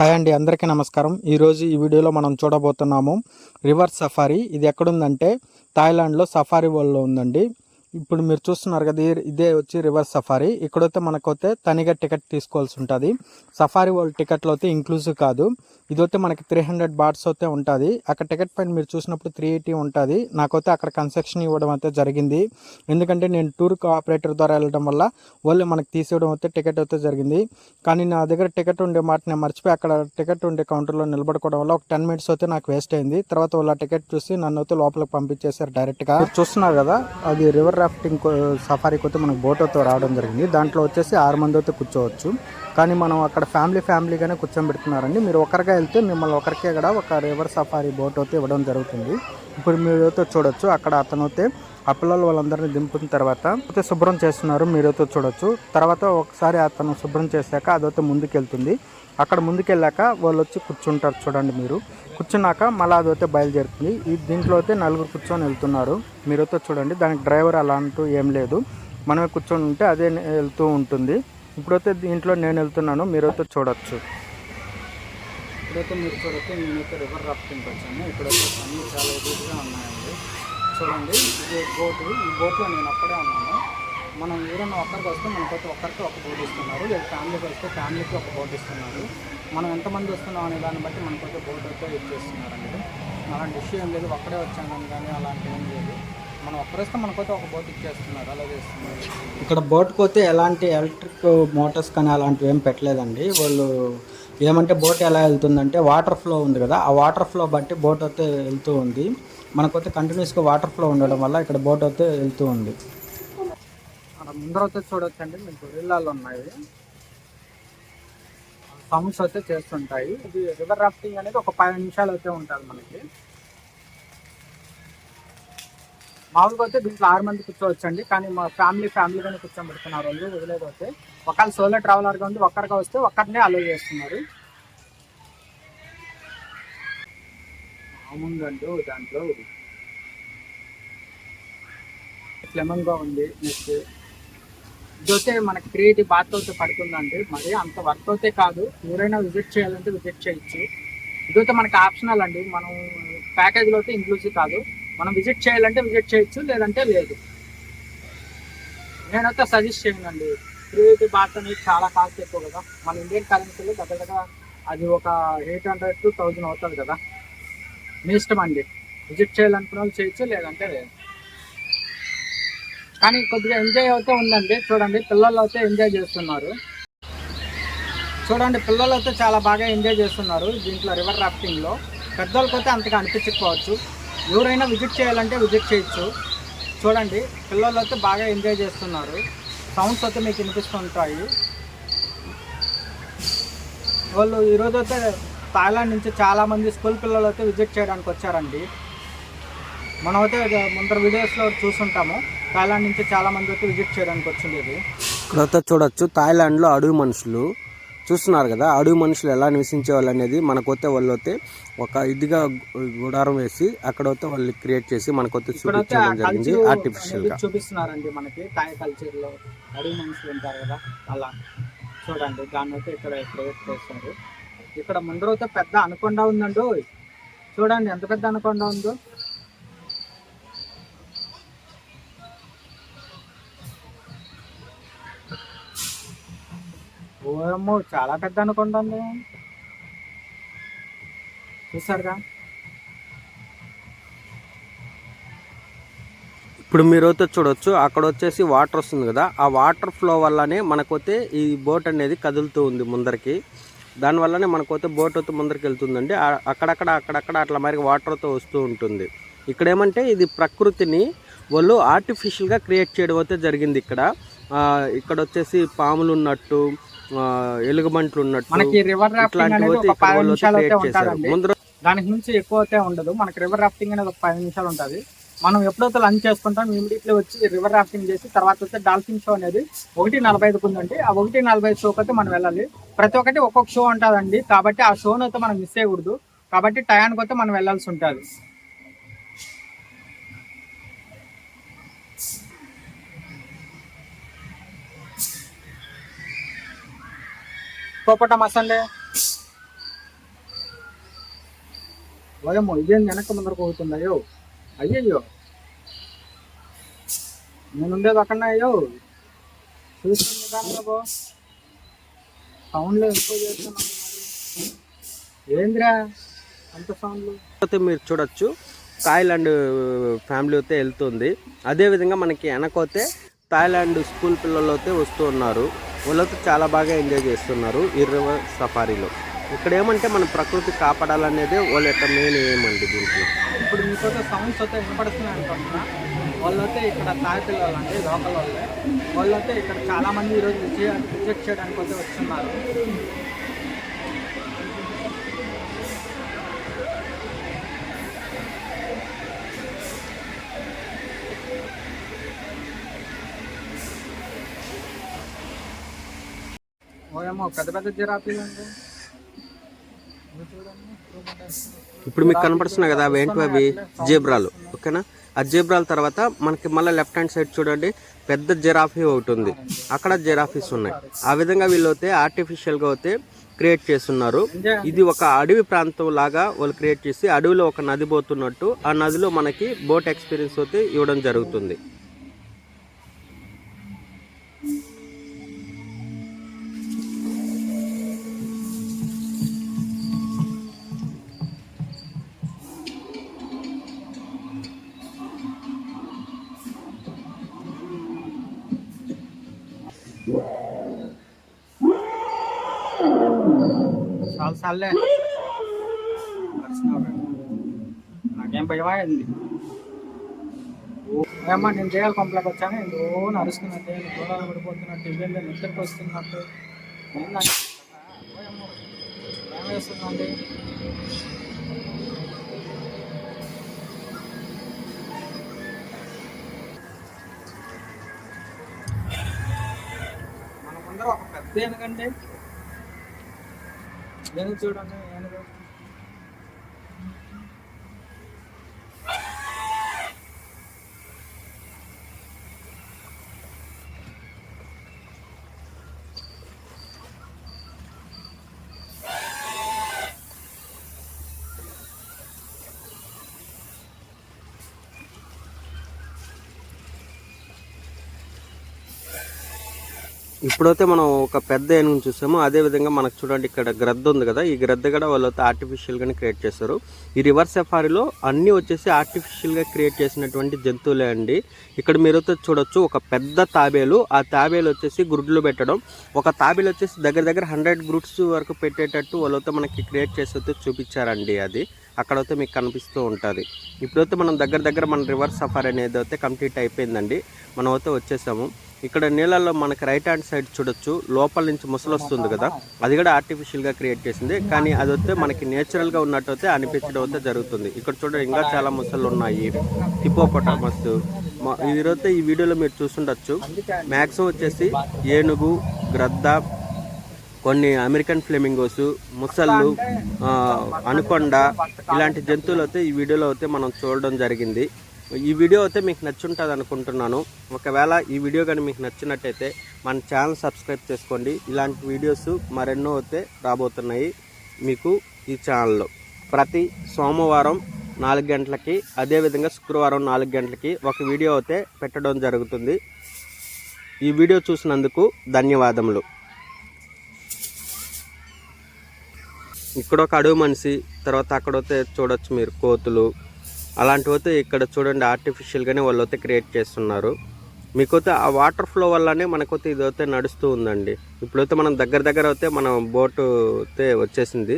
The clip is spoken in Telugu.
హాయ్ అండి అందరికీ నమస్కారం. ఈరోజు ఈ వీడియోలో మనం చూడబోతున్నాము రివర్స్ సఫారీ. ఇది ఎక్కడుందంటే థాయిలాండ్లో సఫారీ వరల్డ్లో ఉందండి. ఇప్పుడు మీరు చూస్తున్నారు కదా ఇదే వచ్చి రివర్స్ సఫారీ. ఇక్కడైతే మనకైతే తనిగా టికెట్ తీసుకోవాల్సి ఉంటుంది. సఫారీ వరల్డ్ టికెట్లో అయితే ఇంక్లూజివ్ కాదు. ఇదైతే మనకి త్రీ హండ్రెడ్ బాట్స్ అయితే ఉంటుంది. అక్కడ టికెట్ పైన మీరు చూసినప్పుడు త్రీ ఎయిటీ ఉంటుంది. నాకైతే అక్కడ కన్సెక్షన్ ఇవ్వడం అయితే జరిగింది. ఎందుకంటే నేను టూర్ ఆపరేటర్ ద్వారా వెళ్ళడం వల్ల వాళ్ళు మనకి తీసేయడం అయితే టికెట్ అయితే జరిగింది. కానీ నా దగ్గర టికెట్ ఉండే మాట నేను మర్చిపోయి అక్కడ టికెట్ ఉండే కౌంటర్లో నిలబడుకోవడం వల్ల ఒక టెన్ మినిట్స్ అయితే నాకు వేస్ట్ అయింది. తర్వాత వాళ్ళ టికెట్ చూసి నన్ను అయితే లోపలికి పంపించేశారు డైరెక్ట్గా చూస్తున్నారు కదా అది రివర్ రాఫ్టింగ్ సఫారీకి అయితే మనకు బోట్ రావడం జరిగింది. దాంట్లో వచ్చేసి ఆరు మంది అయితే కూర్చోవచ్చు. కానీ మనం అక్కడ ఫ్యామిలీ ఫ్యామిలీగానే కూర్చోబెడుతున్నారండి మీరు ఒకరిగా వెళ్తే మిమ్మల్ని ఒకరికే కూడా ఒక రివర్ సఫారీ బోట్ అయితే ఇవ్వడం జరుగుతుంది. ఇప్పుడు మీరు అయితే చూడొచ్చు. అక్కడ అతను అయితే ఆ పిల్లలు వాళ్ళందరినీ దింపిన తర్వాత అయితే శుభ్రం చేస్తున్నారు మీరైతే చూడొచ్చు. తర్వాత ఒకసారి అతను శుభ్రం చేశాక అదైతే ముందుకెళ్తుంది. అక్కడ ముందుకెళ్ళాక వాళ్ళు వచ్చి కూర్చుంటారు చూడండి మీరు. కూర్చున్నాక మళ్ళీ అదైతే బయలుదేరుతుంది. ఈ దీంట్లో అయితే నలుగురు కూర్చొని వెళ్తున్నారు. మీరైతే చూడండి దానికి డ్రైవర్ అలా అంటూ ఏం లేదు. మనమే కూర్చొని ఉంటే అదే వెళ్తూ ఉంటుంది. ఇప్పుడైతే దీంట్లో నేను వెళ్తున్నాను మీరైతే చూడొచ్చు. ఇప్పుడైతే మీరు చూడొచ్చు నేనైతే రివర్ రాఫ్టింగ్కి వచ్చాను. ఇక్కడైతే అన్నీ చాలా ఎదురుగా ఉన్నాయండి. చూడండి ఇది బోటు. ఈ బోట్లో నేను ఒక్కడే ఉన్నాను. మనం ఎవరైనా ఒక్కరికి వస్తే మనకైతే ఒక్కరికి ఒక బోట్ ఇస్తున్నారు. లేదు ఫ్యామిలీకి వస్తే ఫ్యామిలీకి ఒక బోట్ ఇస్తున్నారు. మనం ఎంతమంది వస్తున్నాం అనే దాన్ని బట్టి మనకైతే బోట్ అయితే ఇచ్చేస్తున్నారండి అలాంటి ఇష్యూ ఏం లేదు. ఒక్కడే వచ్చాను కానీ అలాంటి ఏం లేదు. మనం ఒక్కరేస్తే మనకైతే ఒక బోట్ ఇచ్చేస్తున్నారు. అలా చేస్తున్నారు. ఇక్కడ బోట్కి పోతే ఎలాంటి ఎలక్ట్రిక్ మోటార్స్ కానీ అలాంటివి ఏం పెట్టలేదండి. వాళ్ళు ఏమంటే బోట్ ఎలా వెళ్తుందంటే వాటర్ ఫ్లో ఉంది కదా ఆ వాటర్ ఫ్లో బట్టి బోట్ అయితే వెళ్తూ ఉంది. మనకైతే కంటిన్యూస్గా వాటర్ ఫ్లో ఉండడం వల్ల ఇక్కడ బోట్ అయితే వెళ్తూ ఉంది. అక్కడ ముందర అయితే చూడొచ్చండి మీకు గొరిల్లాలు ఉన్నాయి. సౌండ్స్ అయితే చేస్తుంటాయి. ఇది రివర్ రాఫ్టింగ్ అనేది ఒక పది నిమిషాలు అయితే ఉంటుంది మనకి. మామూలుగా అయితే దీంట్లో ఆరు మంది కూర్చోవచ్చండి కానీ మా ఫ్యామిలీ ఫ్యామిలీగానే కూర్చోబెడుతున్నారు వాళ్ళు. వదిలేకపోతే ఒకళ్ళు సోలో ట్రావెలర్గా ఉంది ఒక్కరిగా వస్తే ఒక్కరినే అలో చేస్తున్నారు. మామూలుగా దాంట్లో క్లమంగా గా ఉంది నెక్స్ట్. ఇదైతే మనకి క్రియేటివ్ బాత్ అయితే పడుతుందండి. మరి అంత వర్క్ అయితే కాదు. ఎవరైనా విజిట్ చేయాలంటే విజిట్ చేయొచ్చు. ఇదైతే మనకి ఆప్షనల్ అండి. మనం ప్యాకేజ్లో అయితే ఇంక్లూజివ్ కాదు. మనం విజిట్ చేయాలంటే విజిట్ చేయొచ్చు లేదంటే లేదు. నేనైతే సజెస్ట్ చేయనండి. క్రియేటివ్ బాత్ అనేది చాలా కాస్ట్ ఎక్కువ కదా. మన ఇండియన్ కరెన్సీలో దగ్గర దగ్గర అది ఒక ఎయిట్ హండ్రెడ్ టు థౌజండ్ అవుతుంది కదా. మీ ఇష్టం అండి. విజిట్ చేయాలనుకున్న వాళ్ళు చేయొచ్చు లేదంటే లేదు. కానీ కొద్దిగా ఎంజాయ్ అయితే ఉందండి. చూడండి పిల్లలు అయితే ఎంజాయ్ చేస్తున్నారు. చూడండి పిల్లలు అయితే చాలా బాగా ఎంజాయ్ చేస్తున్నారు దీంట్లో రివర్ రాఫ్టింగ్లో పెద్దోళ్ళకి అయితే అంతగా అనిపించకపోవచ్చు. ఎవరైనా విజిట్ చేయాలంటే విజిట్ చేయొచ్చు. చూడండి పిల్లలు అయితే బాగా ఎంజాయ్ చేస్తున్నారు. సౌండ్స్ అయితే మీకు వినిపిస్తుంటాయి. వాళ్ళు ఈరోజు అయితే థాయిలాండ్ నుంచి చాలామంది స్కూల్ పిల్లలు అయితే విజిట్ చేయడానికి వచ్చారండి. మనమైతే ముందర వీడియోస్లో చూసుంటాము. థాయిలాండ్ నుంచి చాలా మంది అయితే విజిట్ చేయడానికి వచ్చిండేది. ఇక్కడైతే చూడొచ్చు థాయిలాండ్లో అడవి మనుషులు. చూస్తున్నారు కదా అడవి మనుషులు ఎలా నివసించే వాళ్ళు అనేది మనకొస్తే వాళ్ళు అయితే ఒక ఇదిగా గుడారం వేసి అక్కడైతే వాళ్ళు క్రియేట్ చేసి ఇక్కడైతే చూపించడం జరిగింది ఆర్టిఫిషియల్గా. చూపిస్తున్నారండి మనకి థాయ్ కల్చర్లో. అడవి మనుషులు ఉంటారు కదా అలా. చూడండి దాన్ని అయితే ఇక్కడ క్రియేట్ చేస్తారు ఇక్కడ ముందరవుతో పెద్ద అనుకొండ ఉందండు చూడండి ఎంత పెద్ద అనుకొండ ఉందో. ఓయమ్మో చాలా పెద్ద అనుకొండ ఉంది. చూసారుగా? ఇప్పుడు మీరైతే చూడొచ్చు అక్కడ వచ్చేసి వాటర్ వస్తుంది కదా. ఆ వాటర్ ఫ్లో వల్లనే మనకైతే ఈ బోట్ అనేది కదులుతూ ఉంది ముందరికి. దానివల్లనే మనకైతే బోట్ అయితే ముందరికి వెళ్తుందండి. అక్కడక్కడ అక్కడక్కడ అట్లా మరి వాటర్ అయితే వస్తూ ఉంటుంది. ఇక్కడ ఏమంటే ఇది ప్రకృతిని వాళ్ళు ఆర్టిఫిషియల్గా క్రియేట్ చేయడం అయితే జరిగింది ఇక్కడ. ఆ, ఇక్కడ వచ్చేసి పాములు ఉన్నట్టు ఎలుగుబంట్లు ఉన్నట్టు మనకి రివర్ రాఫ్టింగ్ ఇట్లాంటివి అయితే అయితే ముందర దానికి మించి ఎక్కువ అయితే ఉండదు. మనకి రివర్ రాఫ్టింగ్ అనేది ఒక పది నిమిషాలు ఉంటుంది. మనం ఎప్పుడైతే లంచ్ చేసుకుంటాం ఇమీడియట్లీ వచ్చి రివర్ రాఫ్టింగ్ చేసి తర్వాత వచ్చి డాల్ఫిన్ షో అనేది ఒకటి నలభై ఐదుకు ఉందండి. ఆ ఒకటి నలభై ఐదు షోకి అయితే మనం వెళ్ళాలి. ప్రతి ఒక్కటి ఒక్కొక్క షో ఉంటుందండి. కాబట్టి ఆ షోను అయితే మనం మిస్ చేయకూడదు. కాబట్టి టయానికి అయితే మనం వెళ్ళాల్సి ఉంటుంది. పోపట మసండే ఓయమ్మో ఇదేం వెనక ముందరకు అవుతుందయ్యో అయ్యయ్యో. నేను ఉండేది అక్కడ అయ్యో. చూస్తుంది దాంట్లో సౌండ్లు ఎక్కువ చేస్తున్నాను ఏంద్రా అంత సౌండ్లు? అయితే మీరు చూడొచ్చు థాయిలాండ్ ఫ్యామిలీ అయితే వెళ్తుంది. అదేవిధంగా మనకి వెనకపోతే థాయిలాండ్ స్కూల్ పిల్లలు అయితే వస్తూ ఉన్నారు. వాళ్ళతో చాలా బాగా ఎంజాయ్ చేస్తున్నారు ఈ సఫారీలో. ఇక్కడ ఏమంటే మన ప్రకృతి కాపాడాలనేదే వాళ్ళ యొక్క మెయిన్ ఏమండి దీంట్లో. ఇప్పుడు మీకైతే సౌండ్స్ అయితే వినపడుతున్నాయి అనుకుంటున్నా. వాళ్ళైతే ఇక్కడ తాయి పిల్లలు అండి లోకల్ వాళ్ళే. వాళ్ళైతే ఇక్కడ చాలా మంది ఈరోజు విజయ విజిట్ చేయడానికి అయితే వస్తున్నారు. ఓయమ్మో పెద్ద పెద్ద జిరాఫీలు అండి ఇవి చూడండి ఇప్పుడు మీకు కనపడుతున్నాయి కదా అవి ఏంటి అవి? జేబ్రాలు. ఓకేనా? ఆ జేబ్రాల తర్వాత మనకి మళ్ళీ లెఫ్ట్ హ్యాండ్ సైడ్ చూడండి పెద్ద జిరాఫీ ఒకటి ఉంది. అక్కడ జిరాఫీస్ ఉన్నాయి. ఆ విధంగా వీళ్ళు అయితే ఆర్టిఫిషియల్గా అయితే క్రియేట్ చేస్తున్నారు. ఇది ఒక అడవి ప్రాంతం లాగా వాళ్ళు క్రియేట్ చేసి అడవిలో ఒక నది పోతున్నట్టు ఆ నదిలో మనకి బోట్ ఎక్స్పీరియన్స్ అయితే ఇవ్వడం జరుగుతుంది. చాలు చాలే నాకేం భయమైంది అయింది ఏమ్మా నేను చేయాలి కొంపలోకి వచ్చాను. ఎందుకో నడుస్తున్నట్టు దూరాలు పడిపోతున్నట్టు ఇవేం నిద్రకు వస్తున్నట్టు. ఏందండి? ఏం వేస్తుందండి దేనికండి దేనికి చూడండి ఏనుగు ఇప్పుడైతే మనం ఒక పెద్ద ఏనుగుని చూసాము. అదే విధంగా మనకు చూడండి ఇక్కడ గ్రద్ద ఉంది కదా. ఈ గ్రద్ద కూడా వాళ్ళైతే ఆర్టిఫిషియల్గానే ఆర్టిఫిషియల్ గానే క్రియేట్ చేస్తారు ఈ రివర్స్ సఫారీలో అన్ని వచ్చేసి ఆర్టిఫిషియల్గా క్రియేట్ చేసినటువంటి జంతువులే అండి. ఇక్కడ మీరైతే చూడొచ్చు ఒక పెద్ద తాబేలు. ఆ తాబేలు వచ్చేసి గుడ్లు పెట్టడం. ఒక తాబేలు వచ్చేసి దగ్గర దగ్గర హండ్రెడ్ గ్రూడ్స్ వరకు పెట్టేటట్టు వాళ్ళైతే మనకి క్రియేట్ చేసి చూపించారండి అది. అక్కడైతే మీకు కనిపిస్తూ ఉంటుంది. ఇప్పుడైతే మనం దగ్గర దగ్గర మన రివర్స్ సఫారీ అనేది అయితే కంప్లీట్ అయిపోయిందండి. మనం అయితే వచ్చేసాము. ఇక్కడ నీళ్ళల్లో మనకి రైట్ హ్యాండ్ సైడ్ చూడొచ్చు. లోపల నుంచి ముసలు వస్తుంది కదా. అది కూడా ఆర్టిఫిషియల్గా క్రియేట్ చేసింది. కానీ అది వస్తే మనకి నేచురల్గా ఉన్నట్టు అయితే అనిపించడం అయితే జరుగుతుంది. ఇక్కడ చూడండి ఇంకా చాలా ముసలు ఉన్నాయి. హిపోపటామస్ ఈరోజు ఈ వీడియోలో మీరు చూసుండొచ్చు మ్యాక్సిమం వచ్చేసి ఏనుగు గ్రద్ద కొన్ని అమెరికన్ ఫ్లెమింగోస్ ముసళ్ళు అనుకొండ ఇలాంటి జంతువులు అయితే ఈ వీడియోలో అయితే మనం చూడడం జరిగింది. ఈ వీడియో అయితే మీకు నచ్చుంటుంది అనుకుంటున్నాను. ఒకవేళ ఈ వీడియో కానీ మీకు నచ్చినట్టయితే మన ఛానల్ సబ్స్క్రైబ్ చేసుకోండి. ఇలాంటి వీడియోస్ మరెన్నో అయితే రాబోతున్నాయి మీకు ఈ ఛానల్లో. ప్రతి సోమవారం నాలుగు గంటలకి అదేవిధంగా శుక్రవారం నాలుగు గంటలకి ఒక వీడియో అయితే పెట్టడం జరుగుతుంది. ఈ వీడియో చూసినందుకు ధన్యవాదములు. ఇక్కడ ఒక అడవి మనిషి తర్వాత అక్కడైతే చూడొచ్చు మీరు కోతులు అలాంటివైతే అయితే ఇక్కడ చూడండి ఆర్టిఫిషియల్గానే వాళ్ళు అయితే క్రియేట్ చేస్తున్నారు. మీకైతే ఆ వాటర్ ఫ్లో వల్లనే మనకైతే ఇదైతే నడుస్తూ ఉందండి. ఇప్పుడైతే మనం దగ్గర దగ్గర అయితే మనం బోటు అయితే వచ్చేసింది.